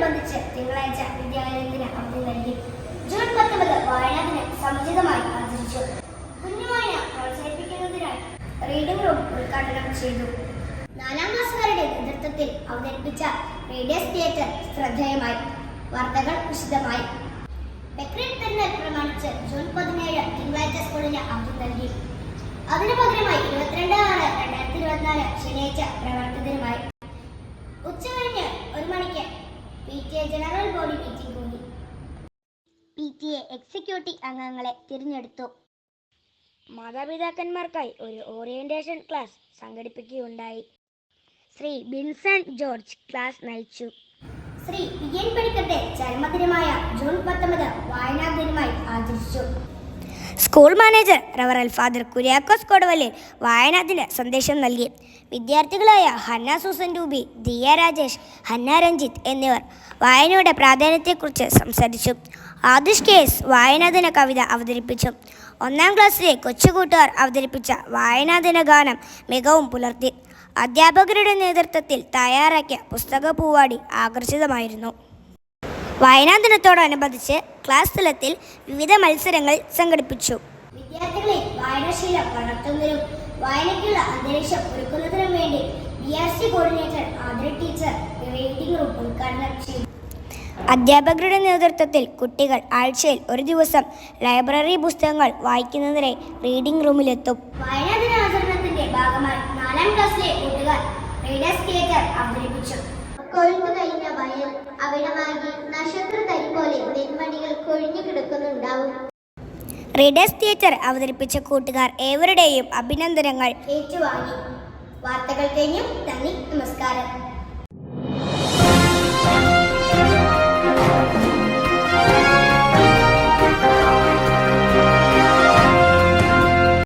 പ്രമാണിച്ച് തിങ്കളാഴ്ച വിദ്യാലയത്തിന് അവധി നൽകി. ജൂൺ പത്തൊമ്പത് വായനാ ദിനം സമുചിതമായി ആചരിച്ചു. കുഞ്ഞുവായന പ്രോത്സാഹിപ്പിക്കുന്നതിനായി റീഡിംഗ് റൂം ഉദ്ഘാടനം ചെയ്തു. നാലാം ക്ലാസ്സുകാരുടെ നേതൃത്വത്തിൽ അവതരിപ്പിച്ച റേഡിയസ് തിയേറ്റർ ശ്രദ്ധേയമായി. വാർത്തകൾ വിശദമായി. ബക്രീദ് പെരുന്നാൾ പ്രമാണിച്ച് ജൂൺ പതിനേഴ് തിങ്കളാഴ്ച സ്കൂളിന് അവധി നൽകി. അതിനു പകരമായി ഇരുപത്തിരണ്ട് ആറ് രണ്ടായിരത്തി ഇരുപത്തിനാല് ശനിയാഴ്ച പ്രവർത്തി ഉച്ചകഴിഞ്ഞ് ഒരു മണിക്ക് P T A general body meeting കൂടി. പി ടി എ എക്സിക്യൂട്ടീവ് അംഗങ്ങളെ തിരഞ്ഞെടുത്തു. മാതാപിതാക്കന്മാർക്കായി ഒരു ഓറിയന്റേഷൻ ക്ലാസ് സംഘടിപ്പിക്കുകയുണ്ടായി. ശ്രീ ബിൻസൺ ജോർജ് ക്ലാസ് നയിച്ചു. ശ്രീ വിജയൻ പണിക്കത്തെ ചരമദിനമായ ജൂൺ പത്തൊമ്പത് വായനാ ദിനമായി ആചരിച്ചു. സ്കൂൾ മാനേജർ റവറൽ ഫാദർ കുര്യാക്കോസ് കൊടുവല്ലിൽ വായനാദിന സന്ദേശം നൽകി. വിദ്യാർത്ഥികളായ ഹന്ന സൂസൻ രൂപി ദിയ രാജേഷ് ഹന്ന രഞ്ജിത്ത് എന്നിവർ വായനയുടെ പ്രാധാന്യത്തെക്കുറിച്ച് സംസാരിച്ചു. ആദിഷ് കേസ് വായനാദിന കവിത അവതരിപ്പിച്ചു. ഒന്നാം ക്ലാസ്സിലെ കൊച്ചുകൂട്ടുകാർ അവതരിപ്പിച്ച വായനാദിന ഗാനം മികവും പുലർത്തി. അധ്യാപകരുടെ നേതൃത്വത്തിൽ തയ്യാറാക്കിയ പുസ്തക പൂവാടി ആകർഷിതമായിരുന്നു. വായനാ ദിനത്തോടനുബന്ധിച്ച് ക്ലാസ് തലത്തിൽ വിവിധ മത്സരങ്ങൾ സംഘടിപ്പിച്ചു. വിദ്യാർത്ഥികളിൽ വായനാശീലം വളർത്തുന്നതിനും വായനയ്ക്കുള്ള അന്തരീക്ഷം ഒരുക്കുന്നതിനും വേണ്ടി B R C coordinator Athira teacher reading room ഉദ്ഘാടനം ചെയ്തു. അധ്യാപകരുടെ നേതൃത്വത്തിൽ കുട്ടികൾ ആഴ്ചയിൽ ഒരു ദിവസം ലൈബ്രറി പുസ്തകങ്ങൾ വായിക്കുന്നതിനെ റീഡിംഗ് റൂമിലെത്തും. വായനാ ദിനാചരണത്തിന്റെ ഭാഗമായി നാലാം ക്ലാസ്സിലെ കുട്ടികൾ റീഡേഴ്സ് തിയേറ്റർ അവതരിപ്പിച്ചു. കൊഴുത്തു കഴിഞ്ഞ വയൽ അവിടമാകി കൊഴിഞ്ഞു കിടക്കുന്നുണ്ടാവും റീഡേഴ്സ് തിയേറ്റർ അവതരിപ്പിച്ച കൂട്ടുകാർ ഏവരുടെയും അഭിനന്ദനങ്ങൾ ഏറ്റുവാങ്ങി. വാർത്തകൾ കഴിഞ്ഞു നന്ദി നമസ്കാരം.